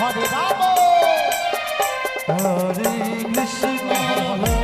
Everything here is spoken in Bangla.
Hare Rama Hare Krishna